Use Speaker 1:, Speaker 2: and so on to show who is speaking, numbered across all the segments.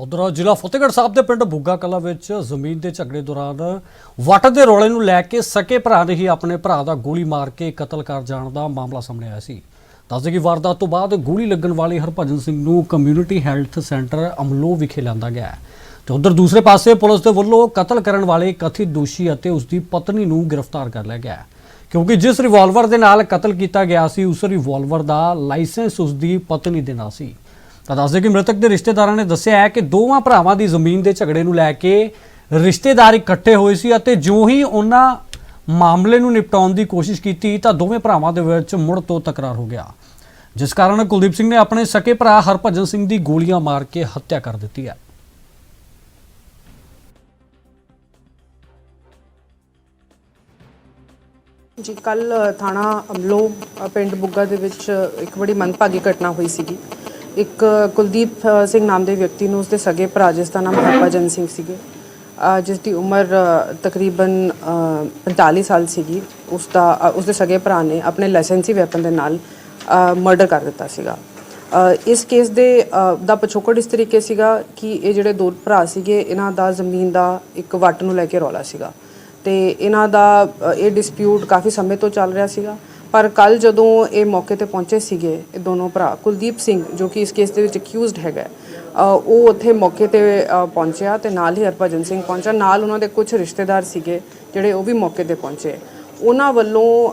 Speaker 1: ਉਧਰ ਜ਼ਿਲ੍ਹਾ ਫਤਿਹਗੜ੍ਹ ਸਾਹਿਬ ਦੇ ਪਿੰਡ ਬੁੱਗਾ ਕਲਾ ਵਿੱਚ ਜ਼ਮੀਨ ਦੇ ਝਗੜੇ ਦੌਰਾਨ ਵੱਟ ਦੇ ਰੋਲੇ ਨੂੰ ਲੈ ਕੇ ਸਕੇ ਭਰਾ ਦੇ ਹੀ ਆਪਣੇ ਭਰਾ ਦਾ ਗੋਲੀ ਮਾਰ ਕੇ ਕਤਲ ਕਰ ਜਾਣ ਦਾ ਮਾਮਲਾ ਸਾਹਮਣੇ ਆਇਆ ਸੀ। ਦੱਸਦੇ ਕਿ ਵਾਰਦਾਤ ਤੋਂ ਬਾਅਦ ਗੋਲੀ ਲੱਗਣ ਵਾਲੇ ਹਰਭਜਨ ਸਿੰਘ ਨੂੰ ਕਮਿਊਨਿਟੀ ਹੈਲਥ ਸੈਂਟਰ ਅਮਲੋ ਵਿਖੇ ਲਿਆਂਦਾ ਗਿਆ ਹੈ। ਤੇ ਉਧਰ ਦੂਸਰੇ ਪਾਸੇ ਪੁਲਿਸ ਦੇ ਵੱਲੋਂ ਕਤਲ ਕਰਨ ਵਾਲੇ ਕਥਿਤ ਦੋਸ਼ੀ ਅਤੇ ਉਸ ਦੀ ਪਤਨੀ ਨੂੰ ਗ੍ਰਿਫਤਾਰ ਕਰ ਲਿਆ ਗਿਆ ਕਿਉਂਕਿ ਜਿਸ ਰਿਵਾਲਵਰ ਦੇ ਨਾਲ ਕਤਲ ਕੀਤਾ ਗਿਆ ਸੀ, ਉਸ ਰਿਵਾਲਵਰ ਦਾ ਲਾਇਸੈਂਸ ਉਸ ਦੀ ਪਤਨੀ ਦੇ ਨਾਲ ਸੀ। ਤਾਂ ਦੱਸਦੇ ਕਿ ਮ੍ਰਿਤਕ ਦੇ ਰਿਸ਼ਤੇਦਾਰਾਂ ਨੇ ਦੱਸਿਆ ਹੈ ਕਿ ਦੋਵਾਂ ਭਰਾਵਾਂ ਦੀ ਜ਼ਮੀਨ ਦੇ ਝਗੜੇ ਨੂੰ ਲੈ ਕੇ ਰਿਸ਼ਤੇਦਾਰ ਇਕੱਠੇ ਹੋਏ ਸੀ ਅਤੇ ਜਿਉਂ ਹੀ ਉਹਨਾਂ ਮਾਮਲੇ ਨੂੰ ਨਿਪਟਾਉਣ ਦੀ ਕੋਸ਼ਿਸ਼ ਕੀਤੀ ਤਾਂ ਦੋਵੇਂ ਭਰਾਵਾਂ ਦੇ ਵਿੱਚ ਮੁੜ ਤੋਂ ਤਕਰਾਰ ਹੋ ਗਿਆ। ਜਿਸ ਕਾਰਨ ਕੁਲਦੀਪ ਸਿੰਘ ਨੇ ਆਪਣੇ ਸਕੇ ਭਰਾ ਹਰਭਜਨ ਸਿੰਘ ਦੀ ਗੋਲੀਆਂ ਮਾਰ ਕੇ ਹੱਤਿਆ ਕਰ ਦਿੱਤੀ ਹੈ।
Speaker 2: ਜੀ ਕੱਲ ਥਾਣਾ ਅਮਲੋ ਪਿੰਡ ਬੁੱਗਾ ਦੇ ਵਿੱਚ ਇੱਕ ਬੜੀ ਮੰਦਭਾਗੀ ਘਟਨਾ ਹੋਈ ਸੀਗੀ। ਇੱਕ ਕੁਲਦੀਪ ਸਿੰਘ ਨਾਮ ਦੇ ਵਿਅਕਤੀ ਨੂੰ ਉਸਦੇ ਸਗੇ ਭਰਾ ਜਿਸ ਦਾ ਨਾਮ ਹਰਭਜਨ ਸਿੰਘ ਸੀਗੇ ਜਿਸ ਦੀ ਉਮਰ ਤਕਰੀਬਨ ਅ, 45 ਸਾਲ ਸੀਗੀ ਉਸ ਦਾ ਅ, ਉਸਦੇ ਸਗੇ ਭਰਾ ਨੇ ਆਪਣੇ ਲਾਇਸੈਂਸੀ ਵੈਪਨ ਦੇ ਨਾਲ ਮਰਡਰ ਕਰ ਦਿੱਤਾ ਸੀਗਾ। ਇਸ ਕੇਸ ਦੇ ਦਾ ਪਿਛੋਕੜ ਇਸ ਤਰੀਕੇ ਸੀਗਾ ਕਿ ਇਹ ਜਿਹੜੇ ਦੋ ਭਰਾ ਸੀਗੇ ਇਹਨਾਂ ਦਾ ਜ਼ਮੀਨ ਦਾ ਇੱਕ ਵੱਟ ਨੂੰ ਲੈ ਕੇ ਰੌਲਾ ਸੀਗਾ। ਤੇ ਇਹਨਾਂ ਦਾ ਇਹ ਡਿਸਪਿਊਟ ਕਾਫੀ ਸਮੇਂ ਤੋਂ ਚੱਲ ਰਿਹਾ ਸੀਗਾ। ਪਰ ਕੱਲ ਜਦੋਂ ਇਹ ਮੌਕੇ ਤੇ ਪਹੁੰਚੇ ਸੀਗੇ, ਇਹ ਦੋਨੋਂ ਭਰਾ, ਕੁਲਦੀਪ ਸਿੰਘ, ਜੋ ਕਿ ਇਸ ਕੇਸ ਦੇ ਵਿੱਚ ਅਕਿਊਜ਼ਡ ਹੈਗਾ ਉਹ ਉੱਥੇ ਮੌਕੇ ਤੇ ਪਹੁੰਚਿਆ ਤੇ ਨਾਲ ਹੀ ਹਰਭਜਨ ਸਿੰਘ ਪਹੁੰਚਿਆ। ਨਾਲ ਉਹਨਾਂ ਦੇ ਕੁਝ ਰਿਸ਼ਤੇਦਾਰ ਸੀਗੇ, ਜਿਹੜੇ ਉਹ ਵੀ ਮੌਕੇ ਤੇ ਪਹੁੰਚੇ। ਉਹਨਾਂ ਵੱਲੋਂ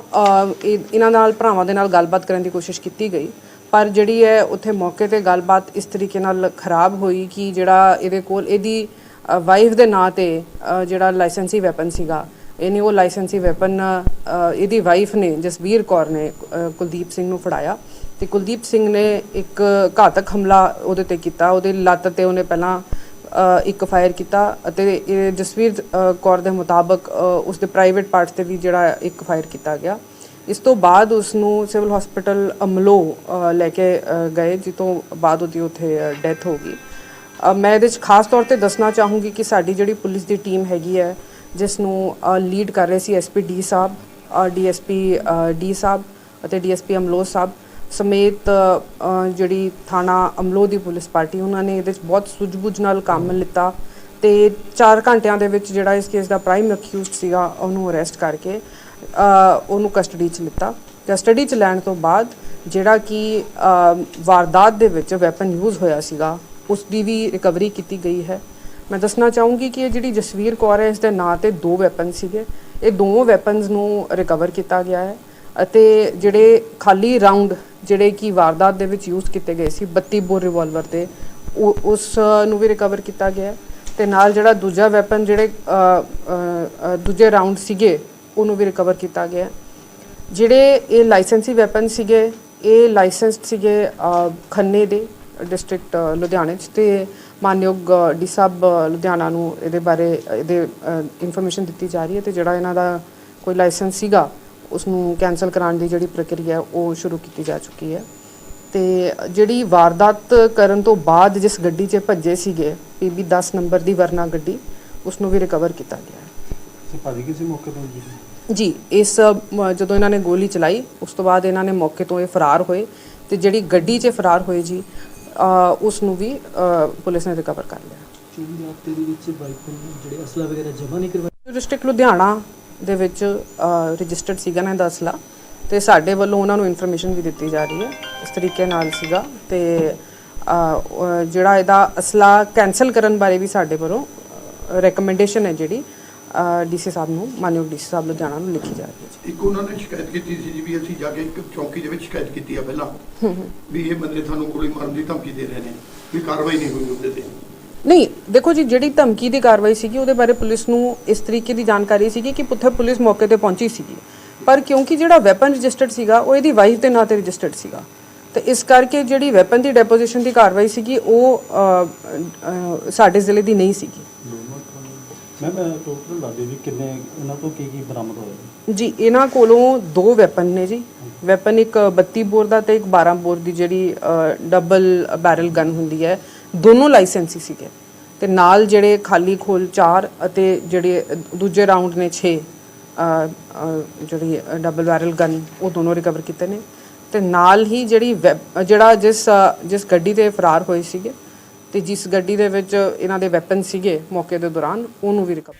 Speaker 2: ਇਹ- ਇਹਨਾਂ ਨਾਲ, ਭਰਾਵਾਂ ਦੇ ਨਾਲ ਗੱਲਬਾਤ ਕਰਨ ਦੀ ਕੋਸ਼ਿਸ਼ ਕੀਤੀ ਗਈ। ਪਰ ਜਿਹੜੀ ਹੈ, ਉੱਥੇ ਮੌਕੇ ਤੇ ਗੱਲਬਾਤ ਇਸ ਤਰੀਕੇ ਨਾਲ ਖਰਾਬ ਹੋਈ ਕਿ ਜਿਹੜਾ ਇਹਦੇ ਕੋਲ, ਇਹਦੀ ਵਾਈਫ ਦੇ ਨਾਂ ਤੇ ਜਿਹੜਾ ਲਾਇਸੈਂਸੀ ਵੈਪਨ ਸੀਗਾ ਇਹਨੇ ਉਹ ਲਾਇਸੈਂਸੀ ਵੈਪਨ ਇਹਦੀ ਵਾਈਫ ਨੇ ਜਸਵੀਰ ਕੌਰ ਨੇ ਕੁਲਦੀਪ ਸਿੰਘ ਨੂੰ ਫੜਾਇਆ। ਤੇ ਕੁਲਦੀਪ ਸਿੰਘ ਨੇ ਇੱਕ ਘਾਤਕ ਹਮਲਾ ਉਹਦੇ ਤੇ ਕੀਤਾ। ਉਹਦੇ ਲੱਤ ਤੇ ਉਹਨੇ ਪਹਿਲਾਂ ਇੱਕ ਫਾਇਰ ਕੀਤਾ ਅਤੇ ਇਹ ਜਸਵੀਰ ਕੌਰ ਦੇ ਮੁਤਾਬਕ ਅ, ਉਸਦੇ ਪ੍ਰਾਈਵੇਟ ਪਾਰਟ ਤੇ ਵੀ ਜਿਹੜਾ ਇੱਕ ਫਾਇਰ ਕੀਤਾ ਗਿਆ। ਇਸ ਤੋਂ ਬਾਅਦ ਉਸ ਨੂੰ ਸਿਵਲ ਹਸਪੀਟਲ ਅਮਲੋ ਲੈ ਕੇ ਗਏ ਜਿੱਤੋਂ ਬਾਅਦ ਉਹਦੀ ਉੱਥੇ ਡੈਥ ਹੋ ਗਈ। ਮੈਂ ਇਹਦੇ 'ਚ ਖਾਸ ਤੌਰ ਤੇ ਦੱਸਣਾ ਚਾਹੂੰਗੀ ਕਿ ਸਾਡੀ ਜਿਹੜੀ ਪੁਲਿਸ ਦੀ ਟੀਮ ਹੈਗੀ ਹੈ ਜਿਸ ਨੂੰ ਲੀਡ ਕਰ ਰਹੇ ਸੀ ਐਸਪੀ ਡੀ ਸਾਹਿਬ ਡੀਐਸਪੀ ਡੀ ਸਾਹਿਬ ਅਤੇ ਡੀਐਸਪੀ ਅਮਲੋ ਸਾਹਿਬ ਸਮੇਤ ਜਿਹੜੀ ਥਾਣਾ ਅਮਲੋ ਦੀ ਪੁਲਿਸ ਪਾਰਟੀ ਉਹਨਾਂ ਨੇ ਇਹਦੇ 'ਚ ਬਹੁਤ ਸੁੱਝ-ਬੁੱਝ ਨਾਲ ਕੰਮ ਲਿੱਤਾ ਤੇ 4 ਘੰਟਿਆਂ ਦੇ ਵਿੱਚ ਜਿਹੜਾ ਇਸ ਕੇਸ ਦਾ ਪ੍ਰਾਈਮ ਅਕਿਊਜ਼ਡ ਸੀਗਾ ਉਹਨੂੰ ਅਰੈਸਟ ਕਰਕੇ ਉਹਨੂੰ ਕਸਟਡੀ 'ਚ ਲਿੱਤਾ। ਕਸਟਡੀ 'ਚ ਲੈਣ ਤੋਂ ਬਾਅਦ ਜਿਹੜਾ ਕਿ ਵਾਰਦਾਤ ਦੇ ਵਿੱਚ ਵੈਪਨ ਯੂਜ਼ ਹੋਇਆ ਸੀਗਾ ਉਸ ਦੀ ਵੀ ਰਿਕਵਰੀ ਕੀਤੀ ਗਈ ਹੈ। ਮੈਂ ਦੱਸਣਾ ਚਾਹੂੰਗੀ ਕਿ ਇਹ ਜਿਹੜੀ ਜਸਵੀਰ ਕੌਰ ਹੈ, ਇਸ ਦੇ ਨਾਂ ਤੇ ਦੋ ਵੈਪਨ ਸੀਗੇ। ਇਹ ਦੋਵੇਂ ਵੈਪਨਸ ਨੂੰ ਰਿਕਵਰ ਕੀਤਾ ਗਿਆ ਹੈ ਅਤੇ ਜਿਹੜੇ ਖਾਲੀ ਰਾਉਂਡ ਜਿਹੜੇ ਕਿ ਵਾਰਦਾਤ ਦੇ ਵਿੱਚ ਯੂਜ਼ ਕੀਤੇ ਗਏ ਸੀ 32 ਬੋਰ ਰਿਵਾਲਵਰ ਦੇ ਉਹ- ਉਸ ਨੂੰ ਵੀ ਰਿਕਵਰ ਕੀਤਾ ਗਿਆ ਹੈ ਤੇ ਨਾਲ ਜਿਹੜਾ ਦੂਜਾ ਵੈਪਨ ਜਿਹੜੇ ਦੂਜੇ ਰਾਉਂਡ ਸੀਗੇ, ਉਹਨੂੰ ਵੀ ਰਿਕਵਰ ਕੀਤਾ ਗਿਆ ਜਿਹੜੇ ਇਹ ਲਾਇਸੈਂਸੀ ਵੈਪਨ ਸੀਗੇ, ਇਹ ਲਾਇਸੈਂਸਡ ਸੀਗੇ ਖੰਨੇ ਦੇ ਡਿਸਟ੍ਰਿਕਟ ਲੁਧਿਆਣੇ ਚ ਤੇ ਮਾਨਯੋਗ ਡੀ ਸਾਹਿਬ ਲੁਧਿਆਣਾ ਨੂੰ ਇਹਦੇ ਬਾਰੇ ਇਹਦੇ ਇਨਫੋਰਮੇਸ਼ਨ ਦਿੱਤੀ ਜਾ ਰਹੀ ਹੈ ਤੇ ਜਿਹੜਾ ਇਹਨਾਂ ਦਾ ਕੋਈ ਲਾਇਸੈਂਸ ਸੀਗਾ ਉਸ ਨੂੰ ਕੈਨਸਲ ਕਰਾਉਣ ਦੀ ਜਿਹੜੀ ਪ੍ਰਕਿਰਿਆ ਹੈ, ਉਹ ਸ਼ੁਰੂ ਕੀਤੀ ਜਾ ਚੁੱਕੀ ਹੈ। ਤੇ ਜਿਹੜੀ ਵਾਰਦਾਤ ਕਰਨ ਤੋਂ ਬਾਅਦ ਜਿਸ ਗੱਡੀ 'ਚ ਭੱਜੇ ਸੀਗੇ ਪੀਬੀ 10 ਨੰਬਰ ਦੀ ਵਰਨਾ ਗੱਡੀ ਉਸ ਨੂੰ ਵੀ ਰਿਕਵਰ ਕੀਤਾ ਗਿਆ ਹੈ।
Speaker 3: ਤੇ ਭਾਜੀ ਕਿਸੇ ਮੌਕੇ ਤੋਂ ਜੀ?
Speaker 2: ਜੀ ਇਸ ਜਦੋਂ ਇਹਨਾਂ ਨੇ ਗੋਲੀ ਚਲਾਈ ਉਸ ਤੋਂ ਬਾਅਦ ਇਹਨਾਂ ਨੇ ਮੌਕੇ ਤੋਂ ਇਹ ਫਰਾਰ ਹੋਏ। ਤੇ ਜਿਹੜੀ ਗੱਡੀ 'ਚ ਫਰਾਰ ਹੋਏ ਜੀ ਉਸ ਨੂੰ ਵੀ ਪੁਲਿਸ ਨੇ ਰਿਕਵਰ ਕਰ ਲਿਆ।
Speaker 4: ਚੋਰੀ ਦੇ ਹਫ਼ਤੇ ਦੇ ਵਿੱਚ ਬਾਈਕ ਜਿਹੜੇ ਅਸਲਾ ਵਗੈਰਾ ਜਮ੍ਹਾਂ ਨਹੀਂ ਕਰਵਾਏ?
Speaker 2: ਡਿਸਟ੍ਰਿਕਟ ਲੁਧਿਆਣਾ ਦੇ ਵਿੱਚ ਰਜਿਸਟਰਡ ਸੀਗਾ ਨਾ ਇਹਦਾ ਅਸਲਾ ਤੇ ਸਾਡੇ ਵੱਲੋਂ ਉਹਨਾਂ ਨੂੰ ਇਨਫੋਰਮੇਸ਼ਨ ਵੀ ਦਿੱਤੀ ਜਾ ਰਹੀ ਹੈ। ਇਸ ਤਰੀਕੇ ਨਾਲ ਸੀਗਾ ਤੇ ਜਿਹੜਾ ਇਹਦਾ ਅਸਲਾ ਕੈਨਸਲ ਕਰਨ ਬਾਰੇ ਵੀ ਸਾਡੇ ਵੱਲੋਂ ਰეკਮੈਂਡੇਸ਼ਨ ਹੈ ਜਿਹੜੀ ਡੀਸੀ ਸਾਹਿਬ ਨੂੰ ਮਾਨਯੋਗ ਡੀਸੀ ਸਾਹਿਬ ਲੁਧਿਆਣਾ ਨੂੰ ਲਿਖੀ ਜਾ ਰਹੀ ਹੈ
Speaker 5: ਇੱਕ ਉਹਨਾਂ ਨੇ ਸ਼ਿਕਾਇਤ ਕੀਤੀ ਸੀ ਜੀ ਵੀ ਅਸੀਂ ਜਾ ਕੇ ਇੱਕ ਚੌਂਕੀ ਦੇ ਵਿੱਚ ਸ਼ਿਕਾਇਤ ਕੀਤੀ ਆ ਪਹਿਲਾਂ। ਵੀ ਇਹ ਬੰਦੇ ਤੁਹਾਨੂੰ ਗੋਲੀ ਮਾਰਨ ਦੀ ਧਮਕੀ ਦੇ ਰਹੇ ਨੇ ਵੀ ਕਾਰਵਾਈ ਨਹੀਂ ਹੋਈ ਉਹਦੇ ਤੇ।
Speaker 2: ਨਹੀਂ ਦੇਖੋ ਜੀ ਜਿਹੜੀ ਧਮਕੀ ਦੀ ਕਾਰਵਾਈ ਸੀਗੀ ਉਹਦੇ ਬਾਰੇ ਪੁਲਿਸ ਨੂੰ ਇਸ ਤਰੀਕੇ ਦੀ ਜਾਣਕਾਰੀ ਸੀਗੀ ਕਿ ਪੁੱਥੇ ਪੁਲਿਸ ਮੌਕੇ ਤੇ ਪਹੁੰਚੀ ਸੀਗੀ। ਪਰ ਕਿਉਂਕਿ ਜਿਹੜਾ ਵੈਪਨ ਰਜਿਸਟਰਡ ਸੀਗਾ ਉਹ ਇਹਦੀ ਵਾਈਫ ਦੇ ਨਾਂ ਤੇ ਰਜਿਸਟਰਡ ਸੀਗਾ। ਤੇ ਇਸ ਕਰਕੇ ਜਿਹੜੀ ਵੈਪਨ ਦੀ ਡੈਪੋਜੀਸ਼ਨ ਦੀ ਕਾਰਵਾਈ ਸੀਗੀ ਉਹ ਸਾਡੇ ਜ਼ਿਲ੍ਹੇ ਦੀ ਨਹੀਂ ਸੀਗੀ।
Speaker 3: ਮੈਂ ਟੋਟਲ ਦੱਸਦੇ ਵੀ ਕਿੰਨੇ ਉਹਨਾਂ ਤੋਂ ਕੀ ਕੀ ਬਰਾਮਦ ਹੋਇਆ
Speaker 2: ਜੀ? ਇਹਨਾਂ ਕੋਲੋਂ ਦੋ ਵੈਪਨ ਨੇ ਜੀ। ਵੈਪਨ ਇੱਕ 32 ਬੋਰ ਦਾ ਤੇ ਇੱਕ 12 ਬੋਰ ਦੀ ਜਿਹੜੀ ਡਬਲ ਬੈਰਲ ਗਨ ਹੁੰਦੀ ਹੈ। ਦੋਨੋਂ ਲਾਇਸੈਂਸੀ ਸੀਗੇ। ਤੇ ਨਾਲ ਜਿਹੜੇ ਖਾਲੀ ਖੋਲ 4 ਅਤੇ ਜਿਹੜੇ ਦੂਜੇ ਰਾਉਂਡ ਨੇ 6 ਜਿਹੜੀ ਡਬਲ ਬੈਰਲ ਗਨ ਉਹ ਦੋਨੋਂ ਰਿਕਵਰ ਕੀਤੇ ਨੇ। ਤੇ ਨਾਲ ਹੀ ਜਿਹੜੀ ਵੈਪ- ਜਿਹੜਾ ਜਿਸ ਜਿਸ ਗੱਡੀ ਤੇ ਫਰਾਰ ਹੋਏ ਸੀਗੇ ਤੇ ਜਿਸ ਗੱਡੀ ਦੇ ਵਿੱਚ ਇਹਨਾਂ ਦੇ ਵੈਪਨ ਸੀਗੇ ਮੌਕੇ ਦੇ ਦੌਰਾਨ, ਉਹਨੂੰ ਵੀ ਰਿਕਵਰ